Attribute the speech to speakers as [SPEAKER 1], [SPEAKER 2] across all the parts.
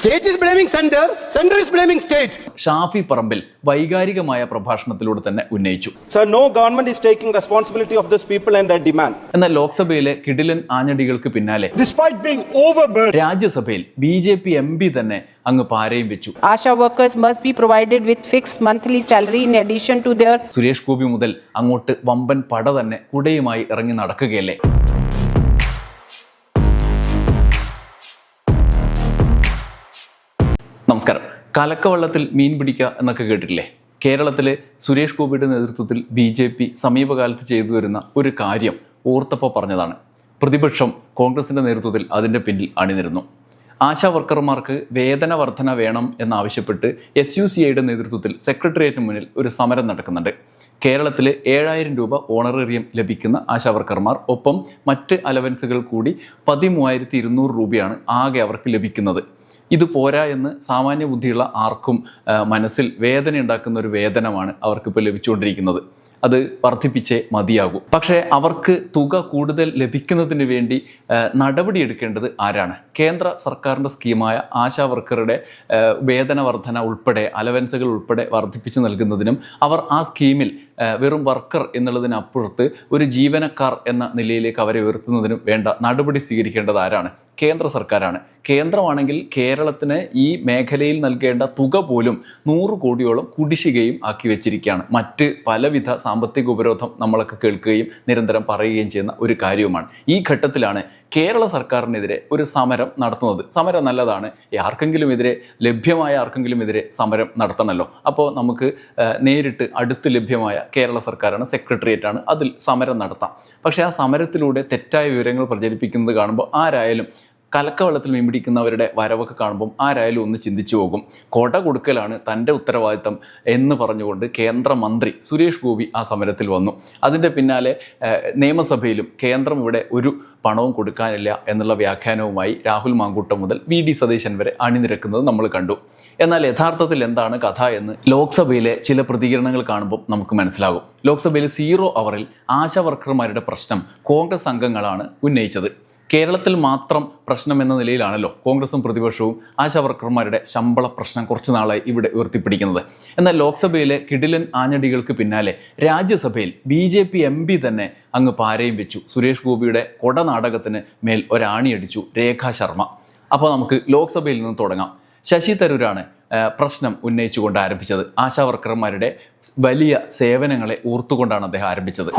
[SPEAKER 1] State is blaming center, center is blaming state.
[SPEAKER 2] Shafi Parambil വൈകാരികമായ പ്രഭാഷണത്തിലൂടെ തന്നെ ഉന്നയിച്ചു
[SPEAKER 3] Sir, no government is taking responsibility of these people and their demand.
[SPEAKER 2] എന്നാൽ ലോക്സഭയിലെ കിടിലൻ ആഞ്ഞടികൾക്ക് പിന്നാലെ
[SPEAKER 4] despite being overburdened.
[SPEAKER 2] രാജ്യസഭയിൽ B J P M P തന്നെ അങ്ങ് പാരയും വെച്ചു
[SPEAKER 5] ASHA workers must be provided with fixed monthly salary in addition to their
[SPEAKER 2] Suresh Gopi മുതൽ അങ്ങോട്ട് വമ്പൻ പട തന്നെ കുടയുമായി ഇറങ്ങി നടക്കുകയല്ലേ കലക്കവള്ളത്തിൽ മീൻ പിടിക്കുക എന്നൊക്കെ കേട്ടിട്ടില്ലേ? കേരളത്തിലെ സുരേഷ് ഗോപിയുടെ നേതൃത്വത്തിൽ ബി ജെ പി സമീപകാലത്ത് ചെയ്തു വരുന്ന ഒരു കാര്യം ഓർത്തപ്പോൾ പറഞ്ഞതാണ്. പ്രതിപക്ഷം കോൺഗ്രസിന്റെ നേതൃത്വത്തിൽ അതിന്റെ പിന്നിൽ അണിനിരുന്നു. ആശാ വർക്കർമാർക്ക് വേതന വർധന വേണം എന്നാവശ്യപ്പെട്ട് എസ് യു സി ഐയുടെ നേതൃത്വത്തിൽ സെക്രട്ടേറിയറ്റിന് മുന്നിൽ ഒരു സമരം നടക്കുന്നുണ്ട്. കേരളത്തിലെ ഏഴായിരം രൂപ ഓണറേറിയം ലഭിക്കുന്ന ആശാ വർക്കർമാർ ഒപ്പം മറ്റ് അലവൻസുകൾ കൂടി പതിമൂവായിരത്തി ഇരുന്നൂറ് രൂപയാണ് ആകെ അവർക്ക് ലഭിക്കുന്നത്. ഇത് പോരാ എന്ന് സാമാന്യ ബുദ്ധിയുള്ള ആർക്കും മനസ്സിൽ വേദന ഉണ്ടാക്കുന്ന ഒരു വേതനമാണ് അവർക്കിപ്പോൾ ലഭിച്ചുകൊണ്ടിരിക്കുന്നത്. അത് വർദ്ധിപ്പിച്ചേ മതിയാകൂ. പക്ഷേ അവർക്ക് തുക കൂടുതൽ ലഭിക്കുന്നതിന് വേണ്ടി നടപടിയെടുക്കേണ്ടത് ആരാണ്? കേന്ദ്ര സർക്കാരിന്റെ സ്കീമായ ആശാ വർക്കറുടെ വേതന വർധന ഉൾപ്പെടെ അലവൻസുകൾ ഉൾപ്പെടെ വർദ്ധിപ്പിച്ചു നൽകുന്നതിനും അവർ ആ സ്കീമിൽ വെറും വർക്കർ എന്നുള്ളതിനപ്പുറത്ത് ഒരു ജീവനക്കാർ എന്ന നിലയിലേക്ക് അവരെ ഉയർത്തുന്നതിനും വേണ്ട നടപടി സ്വീകരിക്കേണ്ടത് ആരാണ്? കേന്ദ്ര സർക്കാരാണ്. കേന്ദ്രമാണെങ്കിൽ കേരളത്തിന് ഈ മേഖലയിൽ നൽകേണ്ട തുക പോലും നൂറ് കോടിയോളം കുടിശ്ശികയും ആക്കി വെച്ചിരിക്കുകയാണ്. മറ്റ് പലവിധ സാമ്പത്തിക ഉപരോധം നമ്മളൊക്കെ കേൾക്കുകയും നിരന്തരം പറയുകയും ചെയ്യുന്ന ഒരു കാര്യവുമാണ്. ഈ ഘട്ടത്തിലാണ് കേരള സർക്കാരിനെതിരെ ഒരു സമരം നടത്തുന്നത്. സമരം നല്ലതാണ്. ആർക്കെങ്കിലും എതിരെ ലഭ്യമായ ആർക്കെങ്കിലും എതിരെ സമരം നടത്തണമല്ലോ അപ്പോൾ നമുക്ക് നേരിട്ട് അടുത്ത് ലഭ്യമായ കേരള സർക്കാരാണ് സെക്രട്ടേറിയറ്റ് ആണ് അതിൽ സമരം നടത്താം. പക്ഷേ ആ സമരത്തിലൂടെ തെറ്റായ വിവരങ്ങൾ പ്രചരിപ്പിക്കുന്നത് കാണുമ്പോൾ ആരായാലും കലക്കവെള്ളത്തിൽ മീൻ പിടിക്കുന്നവരുടെ വരവൊക്കെ കാണുമ്പം ആരായാലും ഒന്ന് ചിന്തിച്ചു പോകും. കൊട കൊടുക്കലാണ് തന്റെ ഉത്തരവാദിത്തം എന്ന് പറഞ്ഞുകൊണ്ട് കേന്ദ്രമന്ത്രി സുരേഷ് ഗോപി ആ സമരത്തിൽ വന്നു. അതിന്റെ പിന്നാലെ നിയമസഭയിലും കേന്ദ്രം ഇവിടെ ഒരു പണവും കൊടുക്കാനില്ല എന്നുള്ള വ്യാഖ്യാനവുമായി രാഹുൽ മാങ്കൂട്ടം മുതൽ വി ഡി സതീശൻ വരെ അണിനിരക്കുന്നത് നമ്മൾ കണ്ടു. എന്നാൽ യഥാർത്ഥത്തിൽ എന്താണ് കഥ എന്ന് ലോക്സഭയിലെ ചില പ്രതികരണങ്ങൾ കാണുമ്പോൾ നമുക്ക് മനസ്സിലാകും. ലോക്സഭയിൽ സീറോ അവറിൽ ആശാ വർക്കർമാരുടെ പ്രശ്നം കോൺഗ്രസ് അംഗങ്ങളാണ് ഉന്നയിച്ചത്. കേരളത്തിൽ മാത്രം പ്രശ്നം എന്ന നിലയിലാണല്ലോ കോൺഗ്രസും പ്രതിപക്ഷവും ആശാവർക്കർമാരുടെ ശമ്പള പ്രശ്നം കുറച്ചു നാളായി ഇവിടെ ഉയർത്തിപ്പിടിക്കുന്നത്. എന്നാൽ ലോക്സഭയിലെ കിടിലൻ ആഞ്ഞടികൾക്ക് പിന്നാലെ രാജ്യസഭയിൽ B J P M P തന്നെ അങ്ങ് പാരയും വെച്ചു. സുരേഷ് ഗോപിയുടെ കൊടനാടകത്തിന് മേൽ ഒരാണിയടിച്ചു രേഖാ ശർമ്മ. അപ്പോൾ നമുക്ക് ലോക്സഭയിൽ നിന്ന് തുടങ്ങാം. ശശി തരൂരാണ് പ്രശ്നം ഉന്നയിച്ചുകൊണ്ട് ആരംഭിച്ചത്. ആശാവർക്കർമാരുടെ വലിയ സേവനങ്ങളെ ഓർത്തുകൊണ്ടാണ് അദ്ദേഹം ആരംഭിച്ചത്.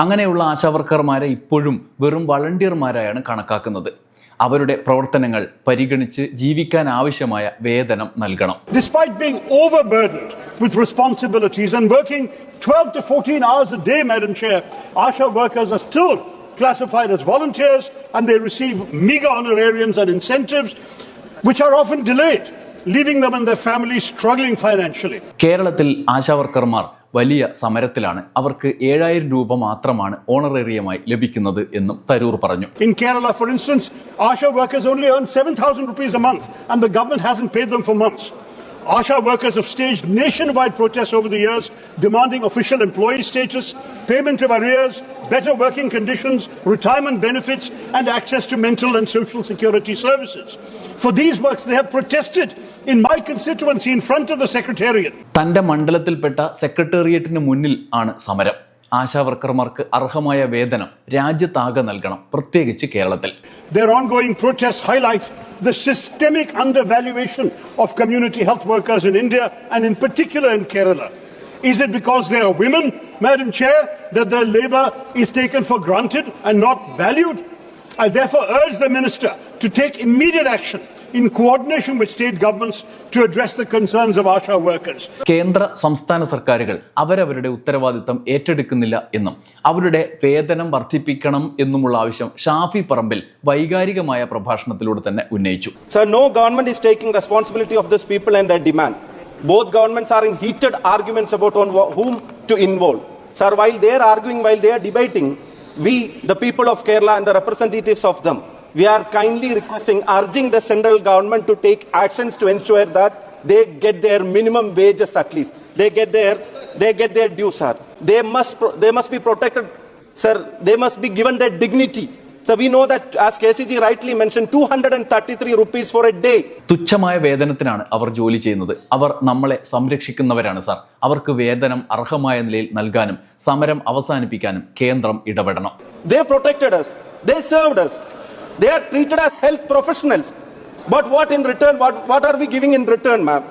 [SPEAKER 2] അങ്ങനെയുള്ള ആശാവർക്കർമാരെ ഇപ്പോഴും വെറും വളണ്ടിയർമാരായാണ് കണക്കാക്കുന്നത്. അവരുടെ പ്രവർത്തനങ്ങൾ പരിഗണിച്ച് ജീവിക്കാൻ ആവശ്യമായ വേതനം നൽകണം. കേരളത്തിൽ ആശാവർക്കർമാർ വലിയ സമരത്തിലാണ്. അവർക്ക് ഏഴായിരം രൂപ മാത്രമാണ് ഓണറേറിയമായി ലഭിക്കുന്നത് എന്നും തരൂർ പറഞ്ഞു.
[SPEAKER 4] In Kerala for instance ASHA workers only earn seven thousand a month and the government hasn't pay them for months ASHA workers have staged nationwide protests over the years, demanding official employee status, payment of arrears, better working conditions, retirement benefits, and access to mental and social security services. For these works, they have protested in my constituency in front of the Secretariat.
[SPEAKER 2] തൻ്റെ മണ്ഡലത്തിൽപ്പെട്ട സെക്രട്ടേറിയറ്റിന് മുന്നിൽ ആണ് സമരം ആശാ വർക്കർമാർക്ക് അർഹമായ വേതനം രാജ്യത്താകെ നൽകണം പ്രത്യേകിച്ച് കേരളത്തിൽ
[SPEAKER 4] Their ongoing protests highlight the systemic undervaluation of community health workers in India and in particular in Kerala. Is it because they are women, Madam Chair, that their labour is taken for granted and not valued? I therefore urge the Minister to take immediate action in coordination with state governments to address the concerns of ASHA workers.
[SPEAKER 2] കേന്ദ്ര സംസ്ഥാന സർക്കാരുകൾ അവരവരുടെ ഉത്തരവാദിത്തം ഏറ്റെടുക്കുന്നില്ല എന്നും അവരുടെ വേതനം വർദ്ധിപ്പിക്കണം എന്നുമുള്ള ആവശ്യം ഷാഫി പറമ്പിൽ വൈകാരികമായ പ്രഭാഷണത്തിലൂടെ തന്നെ ഉന്നയിച്ചു
[SPEAKER 3] Sir, no government is taking responsibility of this people and their demand. Both governments are in heated arguments about on wh- whom to involve. Sir, while they are arguing, while they are debating, we, the people of Kerala and the representatives of them, we are kindly requesting, urging the central government to take actions to ensure that they get their minimum wages at least. They get their, they get their due, sir. They must, they must be protected, sir. They must be given their dignity So we know that, as KCG rightly mentioned, 233 rupees for a day.
[SPEAKER 2] തുച്ഛമായ വേതനത്തിനാണ് അവർ ജോലി ചെയ്യുന്നത് അവർ നമ്മളെ സംരക്ഷിക്കുന്നവരാണ് sir അവർക്ക് വേതനം അർഹമായ നിലയിൽ നൽകാനും സമരം അവസാനിപ്പിക്കാനും കേന്ദ്രം ഇടപെടണം
[SPEAKER 3] They protected us. They served us. They are treated as health professionals. But what in return? What, what are we giving in return, ma'am?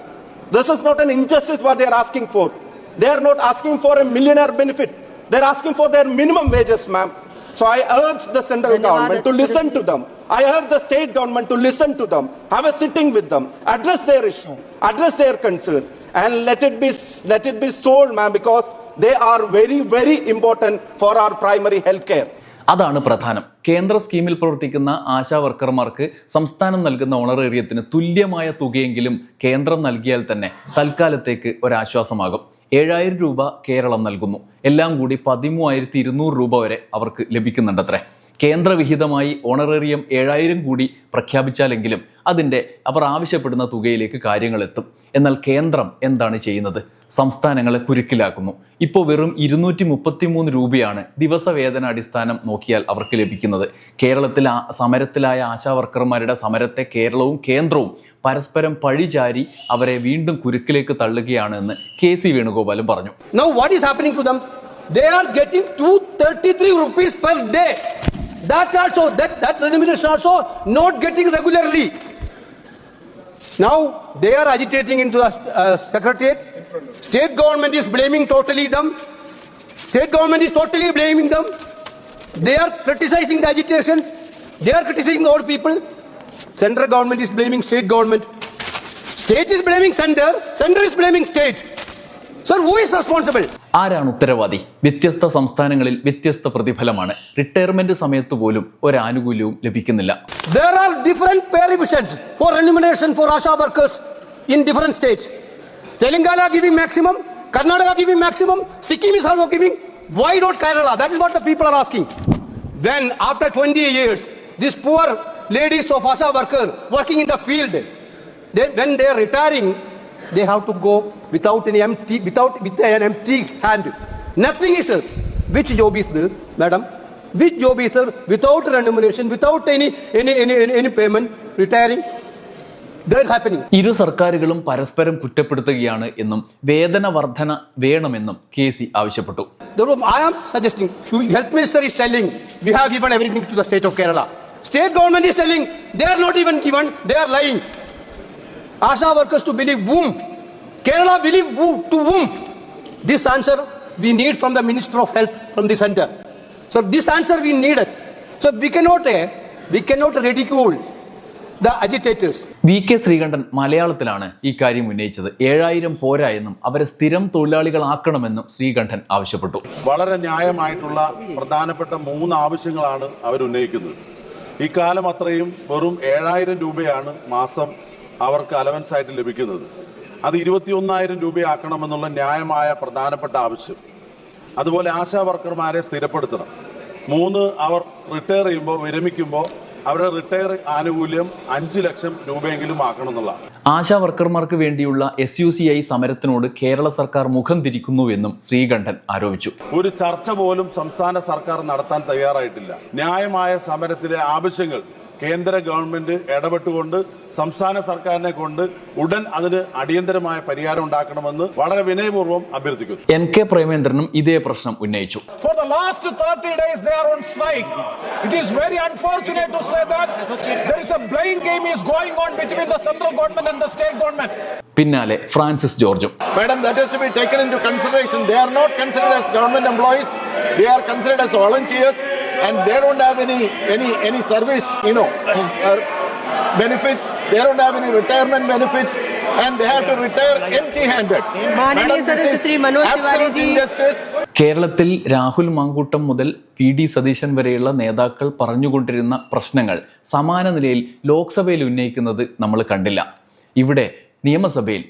[SPEAKER 3] This is not an injustice what they are asking for. They are not asking for a millionaire benefit. They are asking for their minimum wages, ma'am. So I urge the central government to listen to them. I urge the state government to listen to them, have a sitting with them, address their issue, address their concern, and let it be let it be solved, ma'am, because they are very, very important for our primary health care.
[SPEAKER 2] അതാണ് പ്രധാനം. കേന്ദ്ര സ്കീമിൽ പ്രവർത്തിക്കുന്ന ആശാ വർക്കർമാർക്ക് സംസ്ഥാനം നൽകുന്ന ഓണറേറിയത്തിന് തുല്യമായ തുകയെങ്കിലും കേന്ദ്രം നൽകിയാൽ തന്നെ തൽക്കാലത്തേക്ക് ഒരാശ്വാസമാകും. ഏഴായിരം രൂപ കേരളം നൽകുന്നു. എല്ലാം കൂടി പതിമൂവായിരത്തി ഇരുന്നൂറ് രൂപ വരെ അവർക്ക് ലഭിക്കുന്നുണ്ടത്രേ. കേന്ദ്രവിഹിതമായി ഓണറേറിയം ഏഴായിരം കൂടി പ്രഖ്യാപിച്ചാലെങ്കിലും അതിന്റെ അവർ ആവശ്യപ്പെടുന്ന തുകയിലേക്ക് കാര്യങ്ങൾ എത്തും എന്നാൽ കേന്ദ്രം എന്താണ് ചെയ്യുന്നത്? സംസ്ഥാനങ്ങളെ കുരുക്കിലാക്കുന്നു ഇപ്പോൾ വെറും ഇരുന്നൂറ്റി മുപ്പത്തി മൂന്ന് രൂപയാണ് ദിവസവേതന അടിസ്ഥാനം നോക്കിയാൽ അവർക്ക് ലഭിക്കുന്നത് കേരളത്തിൽ സമരത്തിലായ ആശാ വർക്കർമാരുടെ സമരത്തെ കേരളവും കേന്ദ്രവും പരസ്പരം പഴിചാരി അവരെ വീണ്ടും കുരുക്കിലേക്ക് തള്ളുകയാണ് എന്ന് കെ സി വേണുഗോപാലും പറഞ്ഞു
[SPEAKER 1] Now what is happening to them? They are getting 233 rupees per day. That also, that, that remuneration also not getting regularly. Now they are agitating into the uh, secretariat. State government is blaming totally them. State government is totally blaming them. They are criticizing the agitations. They are criticizing old people. Central government is blaming state government. State is blaming center. Center is blaming state. Sir, who is responsible?
[SPEAKER 2] ആരാണ് ഉത്തരവാദി വ്യത്യസ്ത സംസ്ഥാനങ്ങളിൽ വ്യത്യസ്ത പ്രതിഫലമാണ് retirement സമയത്ത് പോലും ഒരു ആനുകൂല്യവും ലഭിക്കുന്നില്ല
[SPEAKER 1] There are different pay revisions for remuneration for ASHA workers in different states. Telangana giving maximum, Karnataka giving maximum, Sikkim is also giving. Why not Kerala? That is what the people are asking. Then, after 20 years, these poor ladies of ASHA worker working in the field, they, when they are retiring, they have to go without any empty, without with an empty hand. Nothing is there. Which job is there, madam? Which job is there without remuneration, without any any any any, any payment, retiring?
[SPEAKER 2] ഇരു സർക്കാരുകളും പരസ്പരം കുറ്റപ്പെടുത്തുകയാണ് എന്നും വേതന വർധന വേണമെന്നും K C ആവശ്യപ്പെട്ടു
[SPEAKER 1] Therefore, I am suggesting, health minister is telling, we have given everything to the state of Kerala. State government is telling, they are not even given, they are lying. Asha workers to believe whom? Kerala believe who, to whom? This answer we need from the Minister of Health from the center. So this answer we needed. So we cannot, eh, we cannot ridicule
[SPEAKER 2] V K Sreekandan മലയാളത്തിലാണ് ഈ കാര്യം ഉന്നയിച്ചത് ഏഴായിരം പോരാ എന്നും അവരെ സ്ഥിരം തൊഴിലാളികളാക്കണമെന്നും ശ്രീകണ്ഠൻ ആവശ്യപ്പെട്ടു
[SPEAKER 6] വളരെ ന്യായമായിട്ടുള്ള പ്രധാനപ്പെട്ട മൂന്ന് ആവശ്യങ്ങളാണ് അവർ ഉന്നയിക്കുന്നത് ഇക്കാലം അത്രയും വെറും ഏഴായിരം രൂപയാണ് മാസം അവർക്ക് അലവൻസ് ആയിട്ട് ലഭിക്കുന്നത്. അത് ഇരുപത്തിയൊന്നായിരം രൂപയാക്കണമെന്നുള്ള ന്യായമായ പ്രധാനപ്പെട്ട ആവശ്യം. അതുപോലെ ആശാ വർക്കർമാരെ സ്ഥിരപ്പെടുത്തണം. മൂന്ന് അവർ റിട്ടയർ ചെയ്യുമ്പോൾ വിരമിക്കുമ്പോൾ അവരുടെ റിട്ടയർ ആനുകൂല്യം അഞ്ച് ലക്ഷം രൂപയെങ്കിലും ആക്കണം എന്നുള്ള
[SPEAKER 2] ആശാ വർക്കർമാർക്ക് വേണ്ടിയുള്ള എസ് യു സി ഐ സമരത്തിനോട് കേരള സർക്കാർ മുഖം തിരിക്കുന്നുവെന്നും ശ്രീകണ്ഠൻ ആരോപിച്ചു.
[SPEAKER 6] ഒരു ചർച്ച പോലും സംസ്ഥാന സർക്കാർ നടത്താൻ തയ്യാറായിട്ടില്ല. ന്യായമായ സമരത്തിലെ ആവശ്യങ്ങൾ കേന്ദ്ര ഗവൺമെന്റ് ഇടപെട്ടുകൊണ്ട് സംസ്ഥാന സർക്കാരിനെ കൊണ്ട് ഉടൻ അതിന് അടിയന്തരമായ പരിഹാരം ഉണ്ടാക്കണമെന്ന് വളരെ വിനയപൂർവം അഭ്യർത്ഥിക്കുന്നു.
[SPEAKER 2] എൻ കെ പ്രേമേന്ദ്രനും ഇതേ പ്രശ്നം ഉന്നയിച്ചു. പിന്നാലെ ഫ്രാൻസിസ് ജോർജും.
[SPEAKER 7] Madam that and they don't have any any any service, you know, uh, benefits. They don't have any retirement benefits, and they have to retire empty-handed.
[SPEAKER 2] കേരളത്തിൽ രാഹുൽ മാങ്കൂട്ടം മുതൽ പി ഡി സതീശൻ വരെയുള്ള നേതാക്കൾ പറഞ്ഞുകൊണ്ടിരുന്ന പ്രശ്നങ്ങൾ സമാന നിലയിൽ ലോക്സഭയിൽ ഉന്നയിക്കുന്നത് നമ്മൾ കണ്ടില്ല ഇവിടെ നിയമസഭയിൽ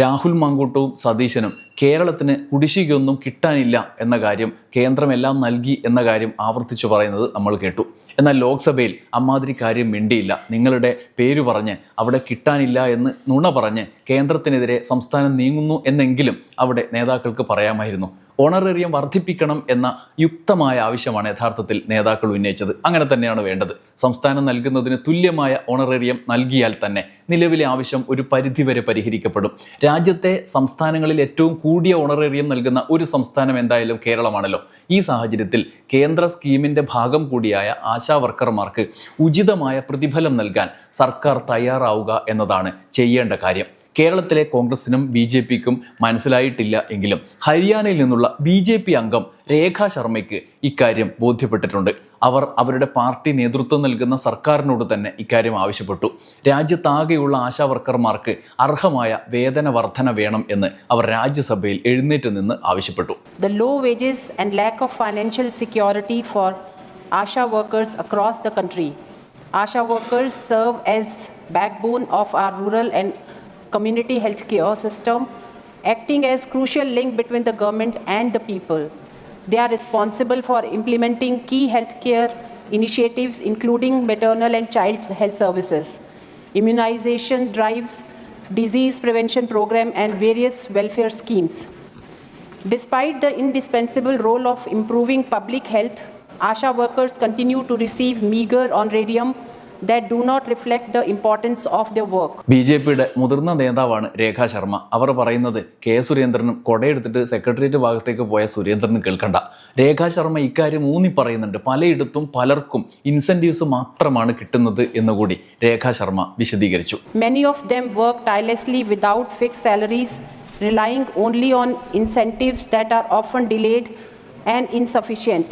[SPEAKER 2] രാഹുൽ മാങ്കൂട്ടവും സതീശനും കേരളത്തിന് കുടിശ്ശികയൊന്നും കിട്ടാനില്ല എന്ന കാര്യം കേന്ദ്രം എല്ലാം നൽകി എന്ന കാര്യം ആവർത്തിച്ചു പറയുന്നത് നമ്മൾ കേട്ടു. എന്നാൽ ലോക്സഭയിൽ അമ്മാതിരി കാര്യം മിണ്ടിയില്ല. നിങ്ങളുടെ പേര് പറഞ്ഞ് അവിടെ കിട്ടാനില്ല എന്ന് നുണ പറഞ്ഞ് കേന്ദ്രത്തിനെതിരെ സംസ്ഥാനം നീങ്ങുന്നു എന്നെങ്കിലും അവിടെ നേതാക്കൾക്ക് പറയാമായിരുന്നു. ഓണറേറിയം വർദ്ധിപ്പിക്കണം എന്ന യുക്തമായ ആവശ്യമാണ് യഥാർത്ഥത്തിൽ നേതാക്കൾ ഉന്നയിച്ചത്. അങ്ങനെ തന്നെയാണ് വേണ്ടത്. സംസ്ഥാനം നൽകുന്നതിന് തുല്യമായ ഓണറേറിയം നൽകിയാൽ തന്നെ നിലവിലെ ആവശ്യം ഒരു പരിധിവരെ പരിഹരിക്കപ്പെടും. രാജ്യത്തെ സംസ്ഥാനങ്ങളിൽ ഏറ്റവും കൂടിയ ഓണറേറിയം നൽകുന്ന ഒരു സംസ്ഥാനം എന്തായാലും കേരളമാണല്ലോ. ഈ സാഹചര്യത്തിൽ കേന്ദ്ര സ്കീമിന്റെ ഭാഗം കൂടിയായ ആശാ വർക്കർമാർക്ക് ഉചിതമായ പ്രതിഫലം നൽകാൻ സർക്കാർ തയ്യാറാവുക എന്നതാണ് ചെയ്യേണ്ട കാര്യം. കേരളത്തിലെ കോൺഗ്രസിനും ബി ജെ പിക്കും മനസ്സിലായിട്ടില്ല എങ്കിലും ഹരിയാനയിൽ നിന്നുള്ള ബി ജെ പി അംഗം രേഖ ശർമ്മയ്ക്ക് ഇക്കാര്യം ബോധ്യപ്പെട്ടിട്ടുണ്ട്. അവർ അവരുടെ പാർട്ടി നേതൃത്വം നൽകുന്ന സർക്കാരിനോട് തന്നെ ഇക്കാര്യം ആവശ്യപ്പെട്ടു. രാജ്യത്താകെയുള്ള ആശാവർക്കർമാർക്ക് അർഹമായ വേതന വർധന വേണം എന്ന് അവർ രാജ്യസഭയിൽ എഴുന്നേറ്റ് നിന്ന് ആവശ്യപ്പെട്ടു.
[SPEAKER 5] The low wages and lack of financial security for ASHA workers across the country ASHA workers serve as backbone of our rural and community health care system, acting as crucial link between the government and the people. They are responsible for implementing key healthcare initiatives including maternal and child health services, immunization drives, disease prevention program and various welfare schemes. Despite the indispensable role of improving public health, ASHA workers continue to receive meager honorarium that do not reflect the importance of their work.
[SPEAKER 2] B J പിയുടെ മുതിർന്ന നേതാവാണ് രേഖ ശർമ്മ അവർ പറയുന്നത് K സുരേന്ദ്രനും കൊടയെടുത്തിട്ട് secretariat ഭാഗത്തേക്ക് പോയ സുരേന്ദ്രനും കേൾക്കണ്ട രേഖ ശർമ്മ ഇക്കാര്യം ഊന്നി പറയുന്നുണ്ട് പലയിടത്തും പലർക്കും ഇൻസെന്റീവ്സ് മാത്രമാണ് കിട്ടുന്നത് എന്നുകൂടി രേഖ ശർമ്മ വിശദീകരിച്ചു
[SPEAKER 5] Many of them work tirelessly without fixed salaries, relying only on incentives that are often delayed and insufficient.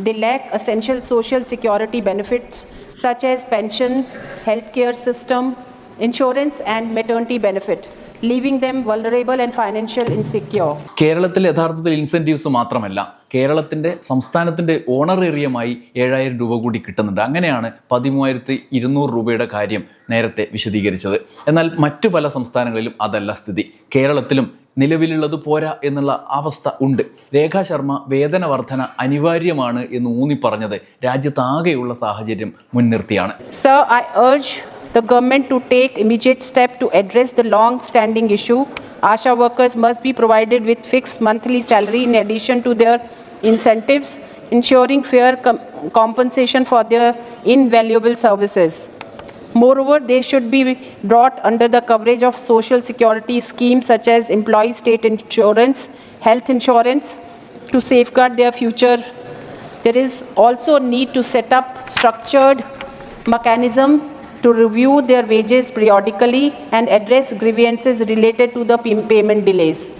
[SPEAKER 5] They lack essential social security benefits such as pension, healthcare system, insurance, and maternity benefit, leaving them vulnerable and financial insecure
[SPEAKER 2] കേരളത്തിൽ യഥാർത്ഥത്തിൽ incentives മാത്രമല്ല കേരളത്തിന്റെ സംസ്ഥാനത്തിന്റെ ഓണറേറിയമായി ഏഴായിരം രൂപ കൂടി കിട്ടുന്നുണ്ട്. അങ്ങനെയാണ് പതിമൂവായിരത്തി ഇരുന്നൂറ് രൂപയുടെ കാര്യം നേരത്തെ വിശദീകരിച്ചത്. എന്നാൽ മറ്റു പല സംസ്ഥാനങ്ങളിലും അതല്ല സ്ഥിതി. കേരളത്തിലും നിലവിലുള്ളത് പോരാ എന്നുള്ള അവസ്ഥ ഉണ്ട്. രേഖാ ശർമ്മ വേതന വർധന അനിവാര്യമാണ് എന്ന് ഊന്നി പറഞ്ഞത് രാജ്യത്താകെയുള്ള സാഹചര്യം മുൻനിർത്തിയാണ്.
[SPEAKER 5] Sir I urge the government to take immediate step to address the long-standing issue. ASHA workers must be provided with fixed monthly salary in addition to their incentives, ensuring fair com- compensation for their invaluable services. Moreover, they should be brought under the coverage of social security schemes such as employee state insurance, health insurance to safeguard their future there is also need to set up structured mechanism to review their wages periodically and address grievances related to the payment delays.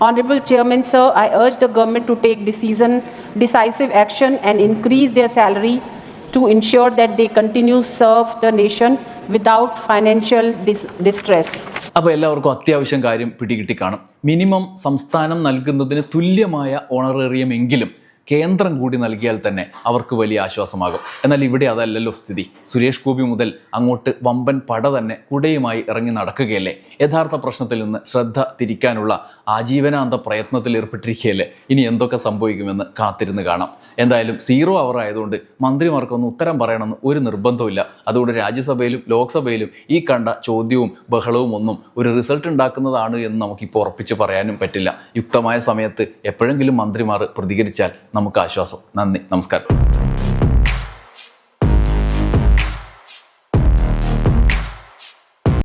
[SPEAKER 5] Honorable Chairman, sir, I urge the government to take decision, decisive action and increase their salary to ensure that they continue serve the nation without financial dis- distress.
[SPEAKER 2] അപ്പോൾ എല്ലാവർക്കും അത്യാവശ്യം കാര്യം പിടികിട്ടി കാണും minimum സംസ്ഥാനം നൽകുന്നതിന് തുല്യമായ honorarium എങ്കിലും കേന്ദ്രം കൂടി നൽകിയാൽ തന്നെ അവർക്ക് വലിയ ആശ്വാസമാകും. എന്നാൽ ഇവിടെ അതല്ലല്ലോ സ്ഥിതി. സുരേഷ് ഗോപി മുതൽ അങ്ങോട്ട് വമ്പൻ പട തന്നെ കുടയുമായി ഇറങ്ങി നടക്കുകയല്ലേ? യഥാർത്ഥ പ്രശ്നത്തിൽ നിന്ന് ശ്രദ്ധ തിരിക്കാനുള്ള ആജീവനാന്ത പ്രയത്നത്തിൽ ഏർപ്പെട്ടിരിക്കുകയല്ലേ? ഇനി എന്തൊക്കെ സംഭവിക്കുമെന്ന് കാത്തിരുന്ന് കാണാം. എന്തായാലും സീറോ അവർ ആയതുകൊണ്ട് മന്ത്രിമാർക്കൊന്നും ഉത്തരം പറയണമെന്ന് ഒരു നിർബന്ധമില്ല അതുകൊണ്ട് രാജ്യസഭയിലും ലോക്സഭയിലും ഈ കണ്ട ചോദ്യവും ബഹളവും ഒന്നും ഒരു റിസൾട്ട് ഉണ്ടാക്കുന്നതാണ് എന്ന് നമുക്കിപ്പോൾ ഉറപ്പിച്ച് പറയാനും പറ്റില്ല. യുക്തമായ സമയത്ത് എപ്പോഴെങ്കിലും മന്ത്രിമാർ പ്രതികരിച്ചാൽ നമുക്ക് ആശ്വാസം. നന്ദി. നമസ്കാരം.